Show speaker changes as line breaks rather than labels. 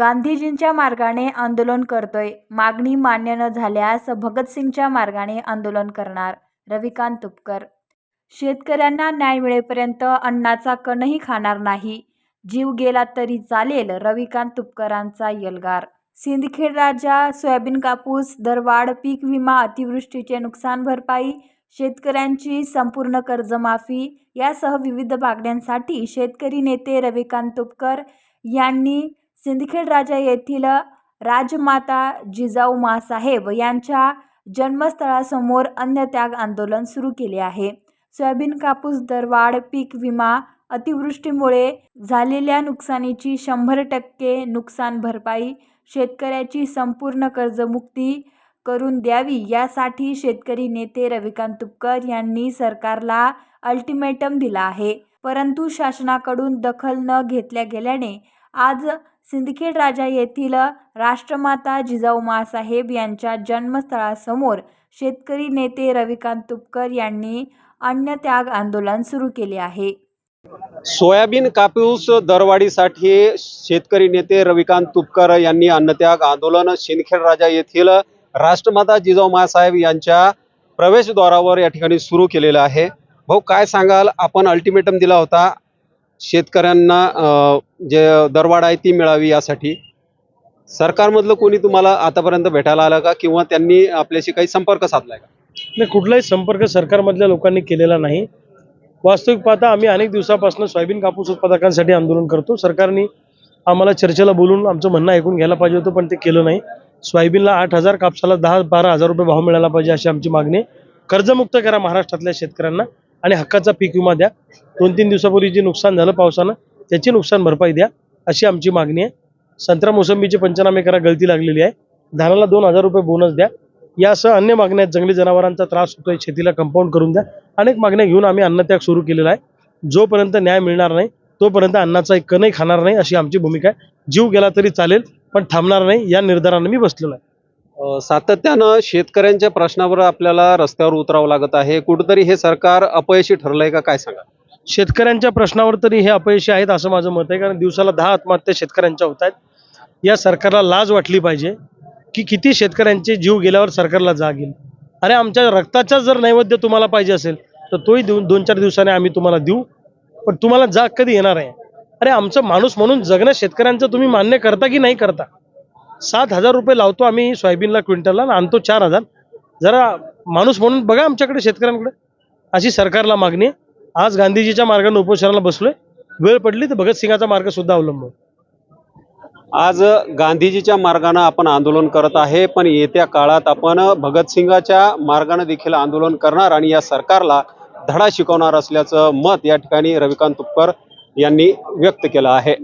गांधीजींच्या मार्गाने आंदोलन करतोय. मागणी मान्य न झाल्यास भगतसिंगच्या मार्गाने आंदोलन करणार. रविकांत तुपकर. शेतकऱ्यांना न्याय मिळेपर्यंत अन्नाचा कणही खाणार नाही. जीव गेला तरी चालेल रविकांत तुपकरांचा यलगार. सिंदखेड राजा सोयाबीन कापूस दरवाढ पीक विमा अतिवृष्टीचे नुकसान भरपाई शेतकऱ्यांची संपूर्ण कर्जमाफी यासह विविध मागण्यांसाठी शेतकरी नेते रविकांत तुपकर यांनी सिंदखेड राजा येथील राजमाता जिजाऊ मासाहेब यांच्या जन्मस्थळासमोर अन्नत्याग आंदोलन सुरू केले आहे. सोयाबीन कापूस दरवाढ पीक विमा अतिवृष्टीमुळे झालेल्या नुकसानीची शंभर टक्के नुकसान भरपाई शेतकऱ्याची संपूर्ण कर्जमुक्ती करून द्यावी यासाठी शेतकरी नेते रविकांत तुपकर यांनी सरकारला अल्टिमेटम दिला आहे. परंतु शासनाकडून दखल न घेतल्या गेल्याने आज सिंदखेड राजा येथील राष्ट्रमाता जिजाऊ माँसाहेब यांच्या जन्मस्थळासमोर शेतकरी नेते रविकांत तुपकर यांनी अन्नत्याग आंदोलन सुरू केले आहे.
सोयाबीन कापूस दरवाढीसाठी शेतकरी नेते रविकांत तुपकर यांनी अन्नत्याग आंदोलन शिंदखेड राजा येथील राष्ट्रमाता जिजाऊ माँसाहेब यांच्या प्रवेशद्वारावर या ठिकाणी सुरू केलेलं आहे. भाऊ काय सांगाल? आपण अल्टिमेटम दिला होता. शेतकऱ्यांना जे दरवाढ आहे ती मिळावी यासाठी. सरकारमधलं कोणी तुम्हाला आतापर्यंत भेटायला आलं का? किंवा त्यांनी आपल्याशी काही संपर्क साधलाय का?
नाही कुठलाही संपर्क सरकारमधल्या लोकांनी केलेला नाही. वास्तविक पाहता आम्ही अनेक दिवसापासून सोयाबीन कापूस उत्पादकांसाठी आंदोलन करतो. सरकारने आम्हाला चर्चेला बोलून आमचं म्हणणं ऐकून घ्यायला पाहिजे होतं पण ते केलं नाही. सोयाबीनला आठ हजार कापसाला दहा बारा हजार रुपये भाव मिळाला पाहिजे अशी आमची मागणी कर्जमुक्त करा महाराष्ट्रातल्या शेतकऱ्यांना. आणि हक्काचा पीक विमा द्या. दोन तीन दिवसापूर्वी जे नुकसान झालं पावसानं त्याची नुकसान भरपाई द्या अशी आमची मागणी आहे. संत्रा मोसंबीचे पंचनामे करा गळती लागलेली आहे. धानाला दोन हजार रुपये बोनस द्या. यासह अन्य मागण्या आहेत जंगली जनावरांचा त्रास होतोय शेतीला कंपाऊंड करून द्या. अनेक मागण्या घेऊन आम्ही अन्नत्याग सुरू केलेला आहे. जोपर्यंत न्याय मिळणार नाही तोपर्यंत अन्नाचा एक कणही खाणार नाही अशी आमची भूमिका आहे. जीव गेला तरी चालेल पण थांबणार नाही या निर्धाराने मी बसलेलो आहे.
सातत्यानं शेतकऱ्यांच्या प्रश्नावर आपल्याला रस्त्यावर उतरावं लागत आहे. कुठंतरी हे सरकार अपयशी ठरलंय का? काय सांगा
शेतकऱ्यांच्या प्रश्नावर तरी हे अपयशी आहेत असं माझं मत आहे. कारण दिवसाला दहा आत्महत्या शेतकऱ्यांच्या होत आहेत. या सरकारला लाज वाटली पाहिजे की किती शेतकऱ्यांचे जीव गेल्यावर सरकारला जाग येईल. अरे आमच्या रक्ताचा जर नैवेद्य तुम्हाला पाहिजे असेल तर तोही देऊन दोन चार दिवसाने आम्ही तुम्हाला देऊ. पण तुम्हाला जाग कधी येणार आहे? अरे आमचं माणूस म्हणून जगणं शेतकऱ्यांचं तुम्ही मान्य करता की नाही करता? सात हजार रुपये लावतो आम्ही सोयाबीनला क्विंटलला आणि आणतो चार हजार. जरा माणूस म्हणून बघा आमच्याकडे शेतकऱ्यांकडे. अशी सरकारला मागणी आहे. आज गांधीजीच्या मार्गाने उपोषणाला बसलोय. वेळ पडली तर भगतसिंगाचा मार्ग सुद्धा अवलंबून.
आज गांधीजीच्या मार्गानं आपण आंदोलन करत आहे पण येत्या काळात आपण भगतसिंगाच्या मार्गानं देखील आंदोलन करणार आणि या सरकारला धडा शिकवणार असल्याचं मत या ठिकाणी रविकांत तुपकर यांनी व्यक्त केलं आहे.